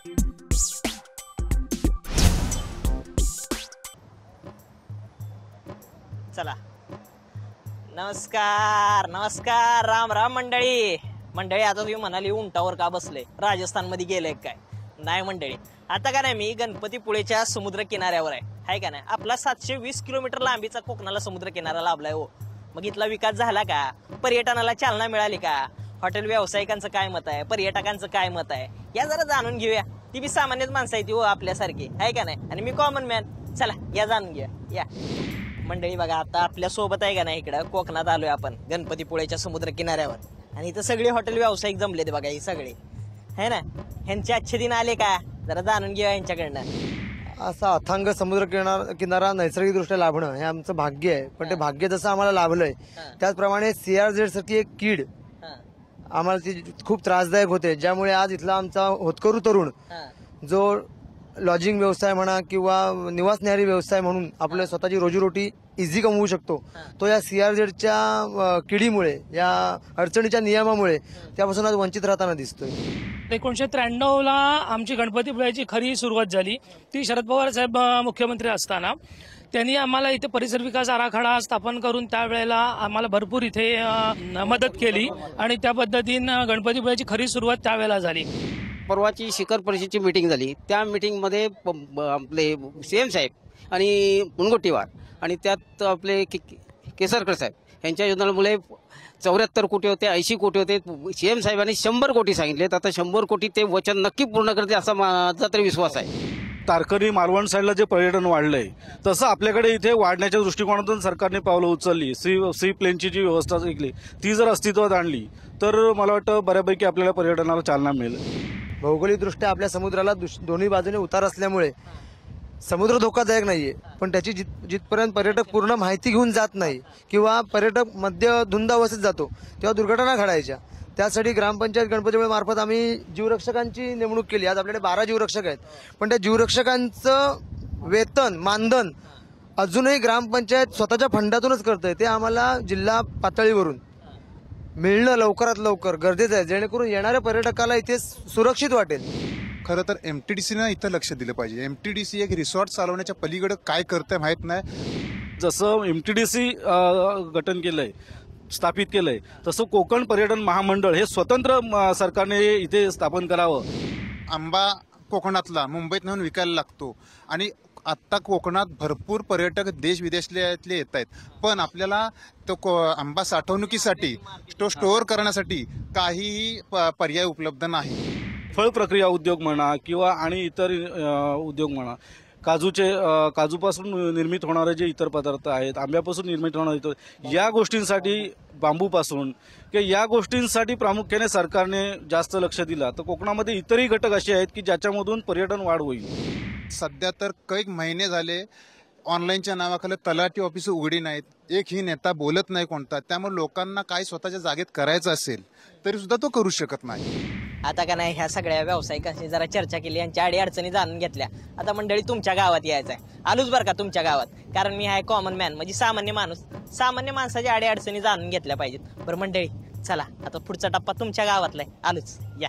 चला. नमस्कार नमस्कार राम राम मंडळी. मंडळी आता तुम्ही म्हणाली उंटावर का बसले? राजस्थानमध्ये गेले काय? नाही मंडळी. आता का नाही मी गणपतीपुळेच्या समुद्र किनाऱ्यावर आहे. हाय का नाही? आपला सातशे वीस किलोमीटर लांबीचा कोकणाला समुद्र किनारा लाभलाय हो. मग इथला विकास झाला का? पर्यटनाला चालना मिळाली का? हॉटेल व्यावसायिकांचं काय मत आहे? पर्यटकांचं काय मत आहे? या जरा जाणून घेऊया. ती बी सामान्यच माणसं आहे ती हो आपल्यासारखी. आहे का नाही? आणि मी कॉमन मॅन चला या जाणून घ्या या. मंडळी बघा आता आपल्यासोबत आहे का नाही इकडं? कोकणात आलोय आपण गणपतीपुळेच्या समुद्र किनाऱ्यावर आणि इथं सगळे हॉटेल व्यावसायिक जमलेत बघा ही सगळे. है ना? ह्यांचे अच्छे दिन आले का? जरा जाणून घेऊया यांच्याकडनं असा अथांग समुद्र किनारा किनारा नैसर्गिकदृष्ट्या लाभणं हे आमचं भाग्य आहे. पण ते भाग्य जसं आम्हाला लाभलंय. त्याचप्रमाणे सीआरझेड सारखी एक कीड आम्हाला ती खूप त्रासदायक होते. ज्यामुळे आज इथला आमचा होतकरू तरुण जो लॉजिंग व्यवसाय म्हणा किंवा निवास न्यारी व्यवसाय म्हणून आपल्या स्वतःची रोजीरोटी इझी कमवू शकतो. तो या सीआरझेडच्या किडीमुळे या अडचणीच्या नियमामुळे त्यापासून आज वंचित राहताना दिसतोय. एकोणीसशे त्र्याण्णवला आमची गणपतीपुळ्याची खरी सुरुवात झाली. ती शरद पवार साहेब मुख्यमंत्री असताना. त्यांनी आम्हाला इथे परिसर विकास आराखडा स्थापन करून त्यावेळेला आम्हाला भरपूर इथे मदत केली आणि त्या पद्धतीनं गणपतीपुळ्याची खरी सुरुवात त्यावेळेला झाली. परवाची शिखर परिषदेची मीटिंग झाली. त्या मीटिंगमध्ये प- ब- आपले साहेब आणि मुनगोटीवार आणि त्यात आपले के- केसरकर साहेब. यांच्या योजनांमुळे चौऱ्याहत्तर कोटी होते ऐंशी कोटी होते. सीएम साहेबांनी शंभर कोटी सांगितलेत आता शंभर कोटी ते वचन नक्की पूर्ण करते असा माझा तरी विश्वास आहे. तारकर्ली मालवण साईडला जे पर्यटन वाढलंय तसं आपल्याकडे इथे वाढण्याच्या दृष्टिकोनातून सरकारने पावलं उचलली. सी सी प्लेनची जी व्यवस्था केली ती जर अस्तित्वात आणली तर मला वाटतं बऱ्यापैकी आपल्याला पर्यटनाला चालना मिळेल. भौगोलिकदृष्ट्या आपल्या समुद्राला दुस- दोन्ही बाजूने उतार असल्यामुळे समुद्र धोकादायक नाही आहे पण त्याची जित जिथपर्यंत पर्यटक पूर्ण माहिती घेऊन जात नाही किंवा पर्यटक मध्य धुंदावस्थेत जातो तेव्हा दुर्घटना घडायच्या. त्यासाठी ग्रामपंचायत गणपतीमुळे मार्फत आम्ही जीवरक्षकांची नेमणूक केली. आज आपल्याकडे बारा जीवरक्षक आहेत. पण त्या जीवरक्षकांचं वेतन मानधन अजूनही ग्रामपंचायत स्वतःच्या फंडातूनच करतंय. ते आम्हाला जिल्हा पातळीवरून मिळणं लवकरात लवकर गरजेचं आहे. जेणेकरून येणाऱ्या पर्यटकाला इथे सुरक्षित वाटेल. खरं तर एम टी डी सीनं इथं लक्ष दिलं पाहिजे. एम टी डी सी एक रिसॉर्ट चालवण्याच्या पलीकडे काय करतंय माहीत नाही. जसं एम टी डी सी गठन केलंय स्थापित केलंय तसं कोकण पर्यटन महामंडळ हे स्वतंत्र सरकारने इथे स्थापन करावं. आंबा कोकणातला मुंबईत नेऊन विकायला लागतो. आणि आत्ता कोकणात भरपूर पर्यटक देश विदेशातले येत आहेत. पण आपल्याला तो को- आंबा साठवणुकीसाठी तो स्टोअर करण्यासाठी काहीही प- पर्याय उपलब्ध नाही. फळ प्रक्रिया उद्योग म्हणा किंवा आणि इतर उद्योग म्हणा. काजूचे काजूपासून निर्मित होणारे जे इतर पदार्थ आहेत आंब्यापासून निर्मित होणारे इतर या गोष्टींसाठी बांबूपासून किंवा या गोष्टींसाठी प्रामुख्याने सरकारने जास्त लक्ष दिलं. तर कोकणामध्ये इतरही घटक असे आहेत की ज्याच्यामधून पर्यटन वाढ होईल. सध्या तर कैक महिने झाले ऑनलाईनच्या नावाखाली तलाठी ऑफिस उघडी नाहीत. एक ही नेता बोलत नाही कोणता. त्यामुळे लोकांना काय स्वतःच्या जागेत करायचं असेल तरी सुद्धा तो करू शकत नाही. आता का नाही ह्या सगळ्या व्यावसायिकांशी जरा चर्चा केली यांच्या अडी अडचणी जाणून घेतल्या. आता मंडळी तुमच्या गावात यायचं आहे आलोच बरं का तुमच्या गावात. कारण मी आहे कॉमन मॅन म्हणजे सामान्य माणूस. सामान्य माणसाच्या अडी अडचणी जाणून घेतल्या पाहिजेत. बरं मंडळी चला आता पुढचा टप्पा तुमच्या गावातला आहे आलोच या.